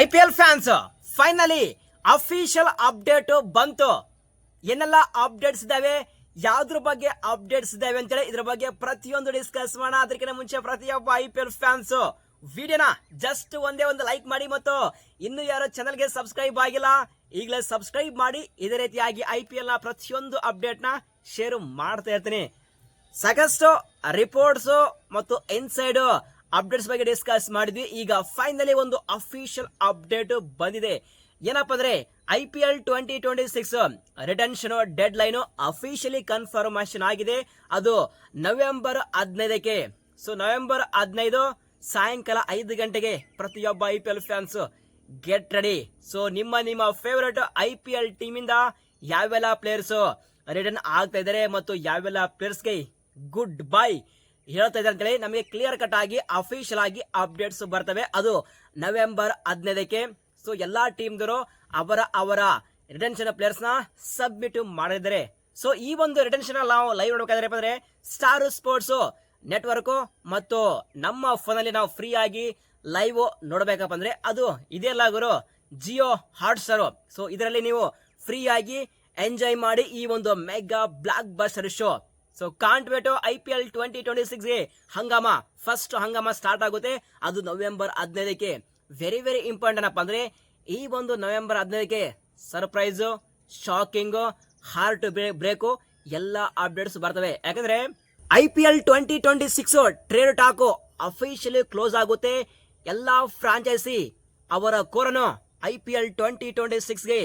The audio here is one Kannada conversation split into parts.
I P L fans finally official update ಬಂತು. ಏನೆಲ್ಲ ಅಪ್ಡೇಟ್ಸ್ ಇದಾವೆ? ಯಾವ್ದ್ರ ಬಗ್ಗೆ ಅಪ್ಡೇಟ್ಸ್ ಇದಾವೆ ಅಂತೇಳಿ ಇದ್ರ ಬಗ್ಗೆ ಪ್ರತಿಯೊಂದು ಡಿಸ್ಕಸ್ ಮಾಡೋಣ. ಅದಕ್ಕಿಂತ ಮುಂಚೆ ಪ್ರತಿಯೊಬ್ಬ ಐ ಪಿ ಎಲ್ ಫ್ಯಾನ್ಸ್ ವಿಡಿಯೋನ ಜಸ್ಟ್ ಒಂದೇ ಒಂದು ಲೈಕ್ ಮಾಡಿ ಮತ್ತು ಇನ್ನು ಯಾರು ಚಾನಲ್ಗೆ ಸಬ್ಸ್ಕ್ರೈಬ್ ಆಗಿಲ್ಲ, ಈಗಲೇ ಸಬ್ಸ್ಕ್ರೈಬ್ ಮಾಡಿ. ಇದೇ ರೀತಿಯಾಗಿ ಐ ಪಿ ಎಲ್ನ ಪ್ರತಿಯೊಂದು ಅಪ್ಡೇಟ್ನ ಶೇರ್ ಮಾಡ್ತಾ ಇರ್ತೀನಿ. ಸಾಕಷ್ಟು ರಿಪೋರ್ಟ್ಸ್ ಮತ್ತು ಇನ್ಸೈಡ್ ಅಪ್ಡೇಟ್ಸ್ ಬಗ್ಗೆ ಡಿಸ್ಕಸ್ ಮಾಡಿದ್ವಿ. ಈಗ ಫೈನಲಿ ಒಂದು ಅಫಿಷಿಯಲ್ ಅಪ್ಡೇಟ್ ಬಂದಿದೆ. ಏನಪ್ಪ ಅಂದ್ರೆ I P L twenty twenty six retention deadline officially confirmation ಆಗಿದೆ. ಅದು ನವೆಂಬರ್ ಹದಿನೈದಕ್ಕೆ. ಸೊ ನವೆಂಬರ್ ಹದಿನೈದು ಸಾಯಂಕಾಲ ಐದು ಗಂಟೆಗೆ ಪ್ರತಿಯೊಬ್ಬ I P L fans get ready so ನಿಮ್ಮ ನಿಮ್ಮ ಫೇವರೇಟ್ ಐ ಪಿ ಎಲ್ ಟೀಮಿಂದ ಯಾವೆಲ್ಲ ಪ್ಲೇಯರ್ಸ್ ರಿಟರ್ನ್ ಆಗ್ತಾ ಇದ್ದಾರೆ ಮತ್ತು ಯಾವೆಲ್ಲ ಪ್ಲೇಯರ್ಸ್ಗೆ ಗುಡ್ ಬೈ ಹೇಳ್ತಾ ಇದ್ದಾರೆ ಅಂತೇಳಿ ನಮಗೆ ಕ್ಲಿಯರ್ ಕಟ್ ಆಗಿ ಅಫಿಷಿಯಲ್ ಆಗಿ ಅಪ್ಡೇಟ್ಸ್ ಬರ್ತವೆ. ಅದು ನವೆಂಬರ್ ಹದಿನೈದಕ್ಕೆ. ಸೊ ಎಲ್ಲಾ ಟೀಮ್ದರು ಅವರ ಅವರ ರಿಟೆನ್ಷನ್ ಪ್ಲೇಯರ್ಸ್ನ ಸಬ್ಮಿಟ್ ಮಾಡಿದ್ದಾರೆ. ಸೊ ಈ ಒಂದು ರಿಟೆನ್ಷನ್ ನಾವು ಲೈವ್ ನೋಡಬೇಕಾದ್ರೆ ಸ್ಟಾರ್ ಸ್ಪೋರ್ಟ್ಸ್ ನೆಟ್ವರ್ಕ್ ಮತ್ತು ನಮ್ಮ ಫೋನಲ್ಲಿ ನಾವು ಫ್ರೀ ಆಗಿ ಲೈವ್ ನೋಡಬೇಕಪ್ಪ ಅಂದ್ರೆ, ಅದು ಇದೆಲ್ಲ ಗುರು ಜಿಯೋ ಹಾಟ್ಸ್ಟಾರ್ ಸೊ ಇದರಲ್ಲಿ ನೀವು ಫ್ರೀ ಆಗಿ ಎಂಜಾಯ್ ಮಾಡಿ ಈ ಒಂದು mega blockbuster show so can't wait I P L twenty twenty ಸಿಕ್ಸ್ಗೆ ಹಂಗಾಮ ಫಸ್ಟ್ ಹಂಗಾಮ ಸ್ಟಾರ್ಟ್ ಆಗುತ್ತೆ. ಅದು ನವೆಂಬರ್ ಹದಿನೈದಕ್ಕೆ. ವೆರಿ ವೆರಿ ಇಂಪಾರ್ಟೆಂಟ್ ಏನಪ್ಪ ಅಂದ್ರೆ, ಈ ಒಂದು ನವೆಂಬರ್ ಹದಿನೈದಕ್ಕೆ ಸರ್ಪ್ರೈಸು ಶಾಕಿಂಗು ಹಾರ್ಟ್ ಬ್ರೇಕು ಎಲ್ಲ ಅಪ್ಡೇಟ್ಸ್ ಬರ್ತವೆ. ಯಾಕಂದ್ರೆ I P L twenty twenty six trade talk officially close ಆಗುತ್ತೆ. ಎಲ್ಲ ಫ್ರಾಂಚೈಸಿ ಅವರ ಕೋರನು I P L twenty twenty ಸಿಕ್ಸ್ಗೆ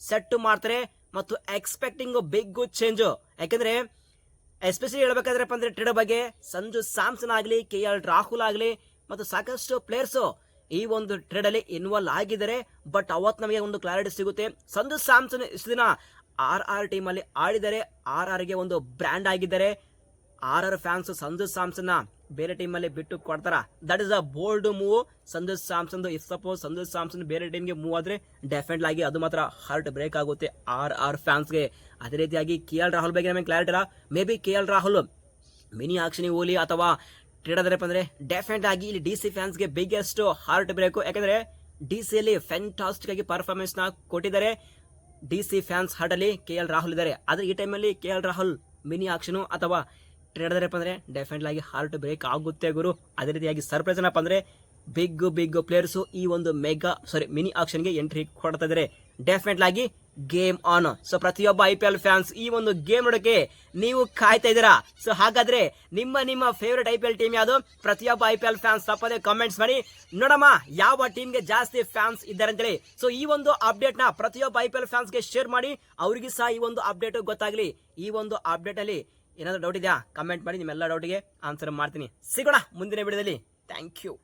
set ಮಾಡ್ತಾರೆ ಮತ್ತು ಎಕ್ಸ್ಪೆಕ್ಟಿಂಗ್ ಬಿಗ್ ಚೇಂಜ್ ಯಾಕಂದ್ರೆ ಎಸ್ಪೆಷಲಿ ಹೇಳ್ಬೇಕಾದ್ರಪ್ಪ ಅಂದ್ರೆ ಟ್ರೆಡ್ ಬಗ್ಗೆ, ಸಂಜು ಸ್ಯಾಮ್ಸನ್ ಆಗಲಿ ಕೆ ಎಲ್ ರಾಹುಲ್ ಆಗಲಿ, ಮತ್ತು ಸಾಕಷ್ಟು ಪ್ಲೇಯರ್ಸು ಈ ಒಂದು ಟ್ರೇಡ್ ಅಲ್ಲಿ ಇನ್ವಾಲ್ವ್ ಆಗಿದ್ದಾರೆ. ಬಟ್ ಅವತ್ತು ನಮಗೆ ಒಂದು ಕ್ಲಾರಿಟಿ ಸಿಗುತ್ತೆ. ಸಂಜು ಸ್ಯಾಮ್ಸನ್ ಇಷ್ಟು ದಿನ ಆರ್ ಆರ್ ಟೀಮ್ ಅಲ್ಲಿ ಆಡಿದ್ದಾರೆ. ಆರ್ ಆರ್ಗೆ ಒಂದು ಬ್ರ್ಯಾಂಡ್ ಆಗಿದ್ದಾರೆ. R R fans Sanju Samson ಬೇರೆ ಟೀಮ್ ಅಲ್ಲಿ ಬಿಟ್ಟು ಕೊಡ್ತಾರ? That is a bold move Sanju Samson if suppose Sanju Samson ಬೇರೆ ಟೀಮ್ಗೆ ಮೂವ್ ಆದ್ರೆ ಡೆಫಿನೆಟ್ ಆಗಿ ಅದು ಮಾತ್ರ ಹಾರ್ಟ್ ಬ್ರೇಕ್ ಆಗುತ್ತೆ ಆರ್ ಆರ್ ಫ್ಯಾನ್ಸ್ಗೆ. ಅದೇ ರೀತಿಯಾಗಿ ಕೆ ಎಲ್ ರಾಹುಲ್ ಬಗ್ಗೆ ನಮಗೆ ಕ್ಲಾರಿಟಿ ಇಲ್ಲ. Maybe K L Rahul mini ಆಕ್ಷನಿ ಓಲಿ ಅಥವಾ ಟ್ರೇಡ್ ಆದ್ರಪ್ಪ ಅಂದ್ರೆ ಡೆಫಿನೆಟ್ ಆಗಿ ಇಲ್ಲಿ ಡಿ ಸಿ ಫ್ಯಾನ್ಸ್ಗೆ ಬಿಗ್ಗೆಸ್ಟ್ ಹಾರ್ಟ್ ಬ್ರೇಕು ಯಾಕಂದ್ರೆ ಡಿ ಸಿ ಅಲ್ಲಿ ಫ್ಯಾಂಟಾಸ್ಟಿಕ್ ಆಗಿ ಪರ್ಫಾರ್ಮೆನ್ಸ್ನ ಕೊಟ್ಟಿದ್ದಾರೆ. ಡಿ ಸಿ ಫ್ಯಾನ್ಸ್ ಹಾರ್ಟ್ ಅಲ್ಲಿ ಕೆ ಎಲ್ ರಾಹುಲ್ ಇದ್ದಾರೆ. ಆದ್ರೆ ಈ ಟೈಮಲ್ಲಿ K L Rahul mini auction ಅಥವಾ ಟ್ರೇಡ್ ಅಂದರೆ ಡೆಫಿನೆಟ್ ಆಗಿ ಹಾರ್ಟ್ ಬ್ರೇಕ್ ಆಗುತ್ತೆ ಗುರು. ಅದೇ ರೀತಿಯಾಗಿ ಸರ್ಪ್ರೈಸ್ ಏನಪ್ಪ ಅಂದ್ರೆ ಬಿಗ್ ಬಿಗ್ ಪ್ಲೇಯರ್ಸ್ ಈ ಒಂದು ಮೆಗಾ ಸಾರಿ ಮಿನಿ ಆಕ್ಷನ್ಗೆ ಎಂಟ್ರಿ ಕೊಡ್ತಾ ಇದ್ದಾರೆ ಡೆಫಿನೆಟ್ ಗೇಮ್ ಆನ್ ಸೊ ಪ್ರತಿಯೊಬ್ಬ ಐ ಪಿ ಎಲ್ ಫ್ಯಾನ್ಸ್ ಈ ಒಂದು ಗೇಮ್ ನೋಡಕ್ಕೆ ನೀವು ಕಾಯ್ತಾ ಇದ್ದೀರಾ? ಸೊ ಹಾಗಾದ್ರೆ ನಿಮ್ಮ ನಿಮ್ಮ favourite I P L team ಯಾವುದು? ಪ್ರತಿಯೊಬ್ಬ ಐ ಪಿ ಎಲ್ ಫ್ಯಾನ್ಸ್ ತಪ್ಪದೆ ಕಾಮೆಂಟ್ಸ್ ಮಾಡಿ, ನೋಡಮ್ಮ, ಯಾವ ಟೀಮ್ಗೆ ಜಾಸ್ತಿ ಫ್ಯಾನ್ಸ್ ಇದ್ದಾರೆ ಅಂತೇಳಿ. ಸೊ ಈ ಒಂದು ಅಪ್ಡೇಟ್ನ ಪ್ರತಿಯೊಬ್ಬ ಐ ಪಿ ಎಲ್ ಫ್ಯಾನ್ಸ್ಗೆ ಶೇರ್ ಮಾಡಿ, ಅವ್ರಿಗೆ ಸಹ ಈ ಒಂದು ಅಪ್ಡೇಟ್ ಗೊತ್ತಾಗ್ಲಿ. ಈ ಒಂದು ಅಪ್ಡೇಟ್ ಅಲ್ಲಿ ಏನಾದರೂ ಡೌಟ್ ಇದೆಯಾ? ಕಮೆಂಟ್ ಮಾಡಿ ನಿಮ್ಮೆಲ್ಲ ಡೌಟ್ಗೆ ಆನ್ಸರ್ ಮಾಡ್ತೀನಿ. ಸಿಗೋಣ ಮುಂದಿನ ವಿಡಿಯೋದಲ್ಲಿ ಥ್ಯಾಂಕ್ ಯು